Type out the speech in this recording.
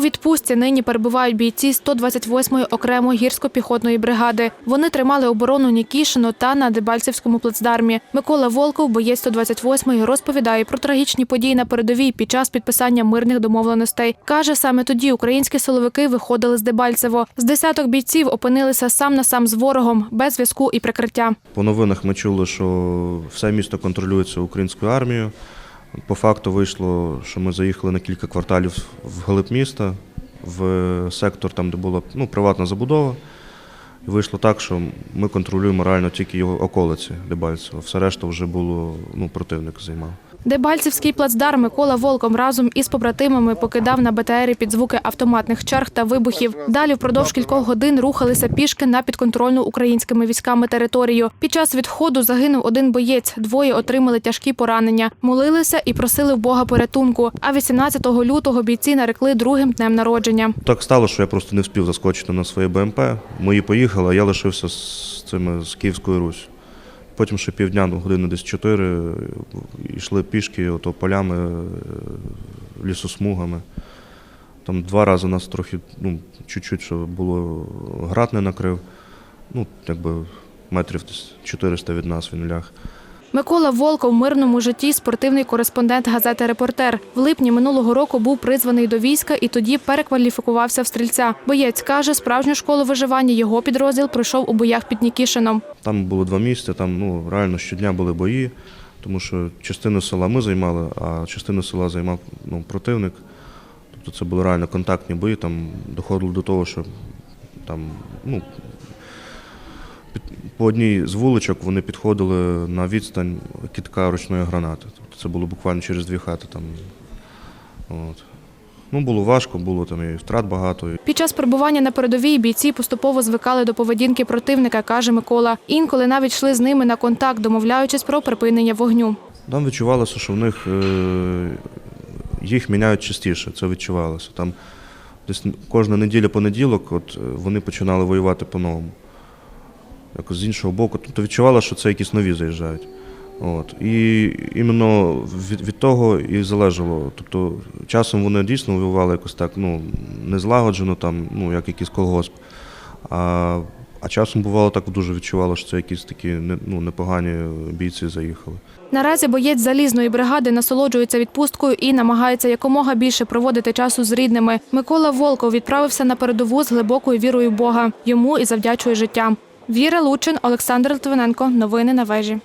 У відпустці нині перебувають бійці 128-ї окремої гірсько-піхотної бригади. Вони тримали оборону Нікішино та на Дебальцевському плацдармі. Микола Волков, боєць 128-ї, розповідає про трагічні події на передовій під час підписання мирних домовленостей. Каже, саме тоді українські силовики виходили з Дебальцево. З десяток бійців опинилися сам на сам з ворогом, без зв'язку і прикриття. По новинах ми чули, що все місто контролюється українською армією. По факту вийшло, що ми заїхали на кілька кварталів в глиб міста, в сектор, там, де була ну, приватна забудова. І вийшло так, що ми контролюємо реально тільки його околиці Дебальцево. Все решта вже було ну, противник займав. Дебальцевський плацдарм Микола Волком разом із побратимами покидав на БТРі під звуки автоматних черг та вибухів. Далі впродовж кількох годин рухалися пішки на підконтрольну українськими військами територію. Під час відходу загинув один боєць, двоє отримали тяжкі поранення, молилися і просили в Бога порятунку. А 18 лютого бійці нарекли другим днем народження. Так стало, що я просто не встиг заскочити на своє БМП. Мої поїхали, а я лишився з цими з Київською Русь. Потім ще півдня, години десь чотири, йшли пішки, ото полями, е, лісосмугами. Там два рази нас трохи, ну, чуть-чуть, що було, град не накрив. Ну, якби метрів десь 400 від нас він ляг. Микола Волков в мирному житті спортивний кореспондент газети Репортер. В липні минулого року був призваний до війська і тоді перекваліфікувався в стрільця. Боєць каже, справжню школу виживання його підрозділ пройшов у боях під Нікішином. Там було два місця, там ну, реально щодня були бої, тому що частину села ми займали, а частину села займав ну, противник. Тобто це були реально контактні бої, там доходило до того, що там, ну, по одній з вуличок вони підходили на відстань кітка ручної гранати. Тобто це було буквально через дві хати. Там, от. Ну, було важко, було там і втрат багато. Під час перебування на передовій бійці поступово звикали до поведінки противника, каже Микола. Інколи навіть йшли з ними на контакт, домовляючись про припинення вогню. Там відчувалося, що в них е, їх міняють частіше, це відчувалося. Там десь кожна неділя понеділок от, е, вони починали воювати по-новому. Якось з іншого боку, тобто відчувалося, що це якісь нові заїжджають. От. І іменно від, від того і залежало. Тобто часом вони дійсно воювали якось так, ну, незлагоджено, там, ну, як якийсь колгосп. А, а часом бувало так дуже відчувало, що це якісь такі не- ну, непогані бійці заїхали. Наразі боєць залізної бригади насолоджується відпусткою і намагається якомога більше проводити часу з рідними. Микола Волков відправився на передову з глибокою вірою в Бога. Йому і завдячує життям. Віра Лучин, Олександр Литвиненко. Новини на вежі.